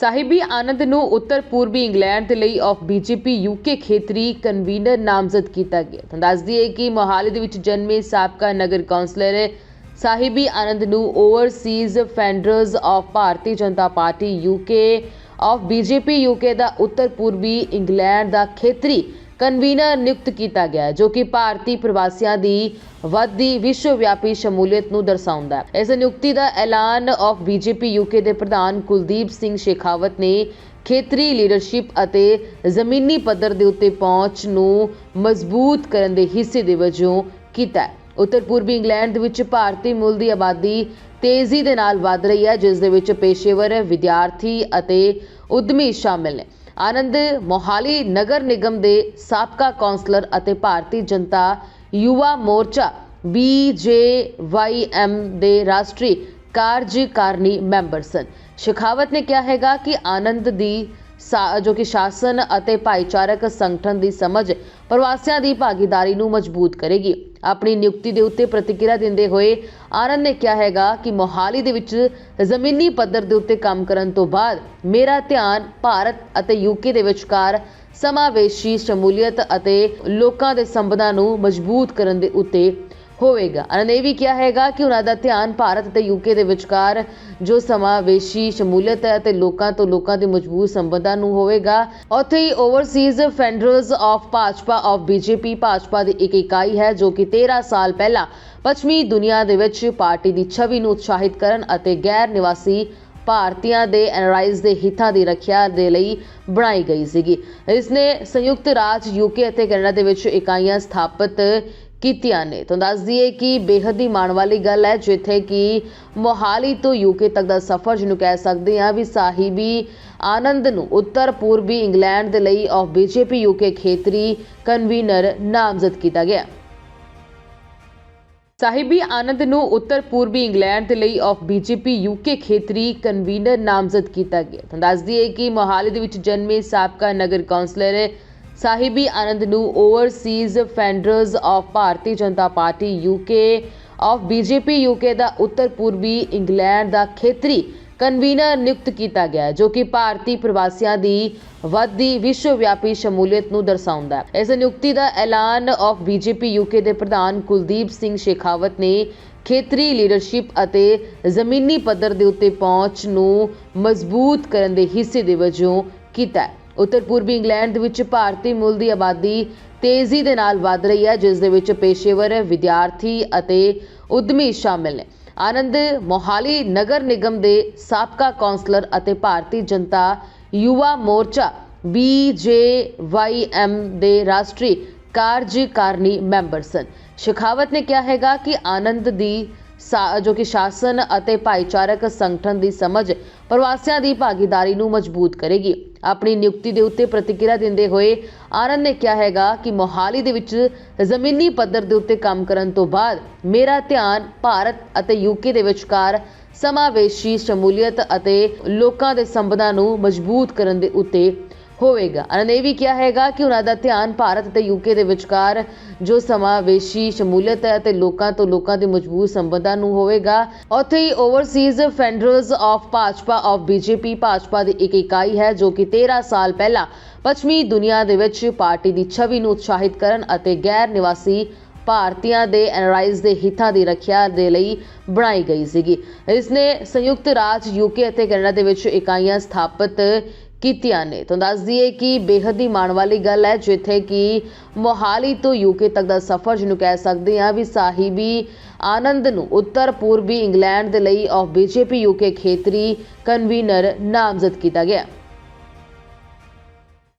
ਸਾਹਿਬੀ ਆਨੰਦ ਨੂੰ ਉੱਤਰ ਪੂਰਬੀ ਇੰਗਲੈਂਡ ਦੇ ਲਈ ਆਫ ਬੀਜੇਪੀ ਯੂਕੇ ਖੇਤਰੀ ਕਨਵੀਨਰ ਨਾਮਜ਼ਦ ਕੀਤਾ ਗਿਆ। ਤਾਂ ਦੱਸਦੀ ਹੈ ਕਿ ਮੋਹਾਲੀ ਦੇ ਵਿੱਚ ਜਨਮੇ ਸਾਬਕਾ ਨਗਰ ਕੌਂਸਲਰ ਸਾਹਿਬੀ ਆਨੰਦ ਨੂੰ overseas friends of Bharatiya Janata party UK of BJP UK ਦਾ ਉੱਤਰ ਪੂਰਬੀ ਇੰਗਲੈਂਡ ਦਾ ਖੇਤਰੀ ਕਨਵੀਨਰ ਨਿਯੁਕਤ ਕੀਤਾ ਗਿਆ ਜੋ ਕਿ ਭਾਰਤੀ ਪ੍ਰਵਾਸੀਆਂ ਦੀ ਵੱਧਦੀ ਵਿਸ਼ਵ ਵਿਆਪੀ ਸ਼ਮੂਲੀਅਤ ਨੂੰ ਦਰਸਾਉਂਦਾ ਹੈ। ਇਸ ਨਿਯੁਕਤੀ ਦਾ ਐਲਾਨ ਆਫ ਬੀਜੇਪੀ ਯੂਕੇ ਦੇ ਪ੍ਰਧਾਨ ਕੁਲਦੀਪ ਸਿੰਘ ਸ਼ੇਖਾਵਤ ਨੇ ਖੇਤਰੀ ਲੀਡਰਸ਼ਿਪ ਅਤੇ ਜ਼ਮੀਨੀ ਪੱਧਰ ਦੇ ਉੱਤੇ ਪਹੁੰਚ ਨੂੰ ਮਜ਼ਬੂਤ ਕਰਨ ਦੇ ਹਿੱਸੇ ਦੇ ਵਜੋਂ ਕੀਤਾ ਹੈ। ਉੱਤਰ ਪੂਰਬੀ ਇੰਗਲੈਂਡ ਦੇ ਵਿੱਚ ਭਾਰਤੀ ਮੂਲ ਦੀ ਆਬਾਦੀ ਤੇਜ਼ੀ ਦੇ ਨਾਲ ਵਧ ਰਹੀ ਹੈ, ਜਿਸ ਦੇ ਵਿੱਚ ਪੇਸ਼ੇਵਰ ਵਿਦਿਆਰਥੀ ਅਤੇ ਉਦਮੀ ਸ਼ਾਮਿਲ ਨੇ। ਆਨੰਦ ਮੋਹਾਲੀ ਨਗਰ ਨਿਗਮ ਦੇ ਸਾਬਕਾ ਕੌਂਸਲਰ ਅਤੇ ਭਾਰਤੀ ਜਨਤਾ ਯੁਵਾ ਮੋਰਚਾ BJYM ਦੇ ਰਾਸ਼ਟਰੀ ਕਾਰਜਕਾਰਨੀ ਮੈਂਬਰ ਸਨ। ਸ਼ਿਖਾਵਤ ਨੇ ਕਿਹਾ ਹੈਗਾ ਕਿ ਆਨੰਦ ਦੀ ਜੋ ਕਿ ਸ਼ਾਸਨ ਅਤੇ ਭਾਈਚਾਰਕ ਸੰਗਠਨ ਦੀ ਸਮਝ ਪ੍ਰਵਾਸੀਆਂ ਦੀ ਭਾਗੀਦਾਰੀ ਨੂੰ ਮਜ਼ਬੂਤ ਕਰੇਗੀ। ਆਪਣੀ ਨਿਯੁਕਤੀ ਦੇ ਉੱਤੇ ਪ੍ਰਤੀਕਿਰਿਆ ਦਿੰਦੇ ਹੋਏ ਆਨੰਦ ਨੇ ਕਿਹਾ ਹੈਗਾ ਕਿ ਮੋਹਾਲੀ ਦੇ ਵਿੱਚ ਜ਼ਮੀਨੀ ਪੱਧਰ ਦੇ ਉੱਤੇ ਕੰਮ ਕਰਨ ਤੋਂ ਬਾਅਦ ਮੇਰਾ ਧਿਆਨ ਭਾਰਤ ਅਤੇ ਯੂਕੇ ਦੇ ਵਿਚਕਾਰ ਸਮਾਵੇਸ਼ੀ ਸ਼ਮੂਲੀਅਤ ਅਤੇ ਲੋਕਾਂ ਦੇ ਸੰਬੰਧਾਂ ਨੂੰ ਮਜ਼ਬੂਤ ਕਰਨ ਦੇ ਉੱਤੇ ਹੋਵੇਗਾ। ਅਨੰਦ ਨੇ ਇਹ ਵੀ ਕਿਹਾ ਹੈਗਾ ਕਿ ਉਹਨਾਂ ਦਾ ਧਿਆਨ ਭਾਰਤ ਅਤੇ ਯੂਕੇ ਦੇ ਵਿਚਕਾਰ ਜੋ ਸਮਾਵੇਸ਼ੀ ਸ਼ਮੂਲੀਅਤ ਹੈ ਅਤੇ ਲੋਕਾਂ ਤੋਂ ਲੋਕਾਂ ਦੇ ਮਜ਼ਬੂਤ ਸੰਬੰਧਾਂ ਨੂੰ ਹੋਵੇਗਾ। ਉੱਥੇ ਹੀ overseas ਫੈਡਰਲਸ of Bhajpa of BJP Bhajpa ਦੀ ਇੱਕ ਇਕਾਈ ਹੈ ਜੋ ਕਿ 13 ਸਾਲ ਪਹਿਲਾਂ ਪੱਛਮੀ ਦੁਨੀਆ ਦੇ ਵਿੱਚ ਪਾਰਟੀ ਦੀ ਛਵੀ ਨੂੰ ਉਤਸ਼ਾਹਿਤ ਕਰਨ ਅਤੇ ਗੈਰ ਨਿਵਾਸੀ ਭਾਰਤੀਆਂ ਦੇ ਐਨਰਾਈਜ਼ ਦੇ ਹਿੱਤਾਂ ਦੀ ਰੱਖਿਆ ਦੇ ਲਈ ਬਣਾਈ ਗਈ ਸੀਗੀ। ਇਸ ਨੇ ਸੰਯੁਕਤ ਰਾਜ ਯੂਕੇ ਅਤੇ ਕੈਨੇਡਾ ਦੇ ਵਿੱਚ ਇਕਾਈਆਂ ਸਥਾਪਿਤ ਕੀਤੀਆਂ ਨੇ। ਤਾਂ ਦੱਸ ਦਈਏ ਕਿ ਬੇਹੱਦ ਹੀ ਮਾਣ ਵਾਲੀ ਗੱਲ ਹੈ, ਜਿੱਥੇ ਕਿ ਮੋਹਾਲੀ ਤੋਂ ਯੂਕੇ ਤੱਕ ਦਾ ਸਫ਼ਰ, ਜਿਹਨੂੰ ਕਹਿ ਸਕਦੇ ਹਾਂ ਵੀ ਸਾਹਿਬੀ ਆਨੰਦ ਨੂੰ ਉੱਤਰ ਪੂਰਬੀ ਇੰਗਲੈਂਡ ਦੇ ਲਈ ਆਫ ਬੀਜੇਪੀ ਯੂਕੇ ਖੇਤਰੀ ਕਨਵੀਨਰ ਨਾਮਜ਼ਦ ਕੀਤਾ ਗਿਆ। ਸਾਹਿਬੀ ਆਨੰਦ ਨੂੰ ਉੱਤਰ ਪੂਰਬੀ ਇੰਗਲੈਂਡ ਦੇ ਲਈ ਆਫ ਬੀਜੇਪੀ ਯੂਕੇ ਖੇਤਰੀ ਕਨਵੀਨਰ ਨਾਮਜ਼ਦ ਕੀਤਾ ਗਿਆ। ਤਾਂ ਦੱਸ ਦਈਏ ਕਿ ਮੋਹਾਲੀ ਦੇ ਵਿੱਚ ਜਨਮੇ ਸਾਬਕਾ ਨਗਰ ਕੌਂਸਲਰ ਸਾਹਿਬੀ ਆਨੰਦ ਨੂੰ overseas friends of Bharatiya Janata party UK of BJP UK ਦਾ ਉੱਤਰ ਪੂਰਬੀ ਇੰਗਲੈਂਡ ਦਾ ਖੇਤਰੀ ਕਨਵੀਨਰ ਨਿਯੁਕਤ ਕੀਤਾ ਗਿਆ ਜੋ ਕਿ ਭਾਰਤੀ ਪ੍ਰਵਾਸੀਆਂ ਦੀ ਵੱਧਦੀ ਵਿਸ਼ਵ ਵਿਆਪੀ ਸ਼ਮੂਲੀਅਤ ਨੂੰ ਦਰਸਾਉਂਦਾ ਹੈ। ਇਸ ਨਿਯੁਕਤੀ ਦਾ ਐਲਾਨ ਆਫ ਬੀਜੇਪੀ ਯੂਕੇ ਦੇ ਪ੍ਰਧਾਨ ਕੁਲਦੀਪ ਸਿੰਘ ਸ਼ੇਖਾਵਤ ਨੇ ਖੇਤਰੀ ਲੀਡਰਸ਼ਿਪ ਅਤੇ ਜ਼ਮੀਨੀ ਪੱਧਰ ਦੇ ਉੱਤੇ ਪਹੁੰਚ ਨੂੰ ਮਜ਼ਬੂਤ ਕਰਨ ਦੇ ਹਿੱਸੇ ਦੇ ਵਜੋਂ ਕੀਤਾ ਹੈ। ਉੱਤਰ ਪੂਰਬੀ ਇੰਗਲੈਂਡ ਵਿੱਚ ਭਾਰਤੀ ਮੂਲ ਦੀ ਆਬਾਦੀ ਤੇਜ਼ੀ ਦੇ ਨਾਲ ਵਧ ਰਹੀ ਹੈ, ਜਿਸ ਦੇ ਵਿੱਚ ਪੇਸ਼ੇਵਰ, ਵਿਦਿਆਰਥੀ ਅਤੇ ਉਦਮੀ ਸ਼ਾਮਿਲ ਨੇ। ਆਨੰਦ ਮੋਹਾਲੀ ਨਗਰ ਨਿਗਮ ਦੇ ਸਾਬਕਾ ਕੌਂਸਲਰ ਅਤੇ ਭਾਰਤੀ ਜਨਤਾ ਯੁਵਾ ਮੋਰਚਾ BJYM ਦੇ ਰਾਸ਼ਟਰੀ ਕਾਰਜਕਾਰਨੀ ਮੈਂਬਰ ਸਨ। ਸ਼ਿਖਾਵਤ ਨੇ ਕਿਹਾ ਹੈਗਾ ਕਿ ਆਨੰਦ ਦੀ ਜੋ ਕਿ ਸ਼ਾਸਨ ਅਤੇ ਭਾਈਚਾਰਕ ਸੰਗਠਨ ਦੀ ਸਮਝ ਪ੍ਰਵਾਸੀਆਂ ਦੀ ਭਾਗੀਦਾਰੀ ਨੂੰ ਮਜ਼ਬੂਤ ਕਰੇਗੀ। ਆਪਣੀ ਨਿਯੁਕਤੀ ਦੇ ਉੱਤੇ ਪ੍ਰਤੀਕਿਰਿਆ ਦਿੰਦੇ ਹੋਏ ਆਨੰਦ ਨੇ ਕਿਹਾ ਹੈਗਾ ਕਿ ਮੋਹਾਲੀ ਦੇ ਵਿੱਚ ਜ਼ਮੀਨੀ ਪੱਧਰ ਦੇ ਉੱਤੇ ਕੰਮ ਕਰਨ ਤੋਂ ਬਾਅਦ ਮੇਰਾ ਧਿਆਨ ਭਾਰਤ ਅਤੇ ਯੂਕੇ ਦੇ ਵਿਚਕਾਰ ਸਮਾਵੇਸ਼ੀ ਸ਼ਮੂਲੀਅਤ ਅਤੇ ਲੋਕਾਂ ਦੇ ਸੰਬੰਧਾਂ ਨੂੰ ਮਜ਼ਬੂਤ ਕਰਨ ਦੇ ਉੱਤੇ ਹੋਵੇਗਾ। ਅਨੰਦ ਨੇ ਇਹ ਵੀ ਕਿਹਾ ਹੈਗਾ ਕਿ ਉਹਨਾਂ ਦਾ ਧਿਆਨ ਭਾਰਤ ਅਤੇ ਯੂਕੇ ਦੇ ਵਿਚਕਾਰ ਜੋ ਸਮਾਵੇਸ਼ੀ ਸ਼ਮੂਲੀਅਤ ਹੈ ਅਤੇ ਲੋਕਾਂ ਤੋਂ ਲੋਕਾਂ ਦੇ ਮਜ਼ਬੂਤ ਸੰਬੰਧਾਂ ਨੂੰ ਹੋਵੇਗਾ। ਉੱਥੇ ਹੀ overseas ਫੈਡਰਲਸ of Bhajpa of BJP Bhajpa ਦੀ ਇੱਕ ਇਕਾਈ ਹੈ ਜੋ ਕਿ 13 ਸਾਲ ਪਹਿਲਾਂ ਪੱਛਮੀ ਦੁਨੀਆ ਦੇ ਵਿੱਚ ਪਾਰਟੀ ਦੀ ਛਵੀ ਨੂੰ ਉਤਸ਼ਾਹਿਤ ਕਰਨ ਅਤੇ ਗੈਰ ਨਿਵਾਸੀ ਭਾਰਤੀਆਂ ਦੇ ਐਨਰਾਈਜ਼ ਦੇ ਹਿੱਤਾਂ ਦੀ ਰੱਖਿਆ ਦੇ ਲਈ ਬਣਾਈ ਗਈ ਸੀਗੀ। ਇਸ ਨੇ ਸੰਯੁਕਤ ਰਾਜ ਯੂਕੇ ਅਤੇ ਕੈਨੇਡਾ ਦੇ ਵਿੱਚ ਇਕਾਈਆਂ ਸਥਾਪਿਤ ਕੀਤੀਆਂ ਨੇ। ਤਾਂ ਦੱਸ ਦਈਏ ਕਿ ਬੇਹੱਦ ਹੀ ਮਾਣ ਵਾਲੀ ਗੱਲ ਹੈ, ਜਿੱਥੇ ਕਿ ਮੋਹਾਲੀ ਤੋਂ ਯੂਕੇ ਤੱਕ ਦਾ ਸਫ਼ਰ, ਜਿਹਨੂੰ ਕਹਿ ਸਕਦੇ ਹਾਂ ਵੀ ਸਾਹਿਬੀ ਆਨੰਦ ਨੂੰ ਉੱਤਰ ਪੂਰਬੀ ਇੰਗਲੈਂਡ ਦੇ ਲਈ ਆਫ ਬੀਜੇਪੀ ਯੂਕੇ ਖੇਤਰੀ ਕਨਵੀਨਰ ਨਾਮਜ਼ਦ ਕੀਤਾ ਗਿਆ।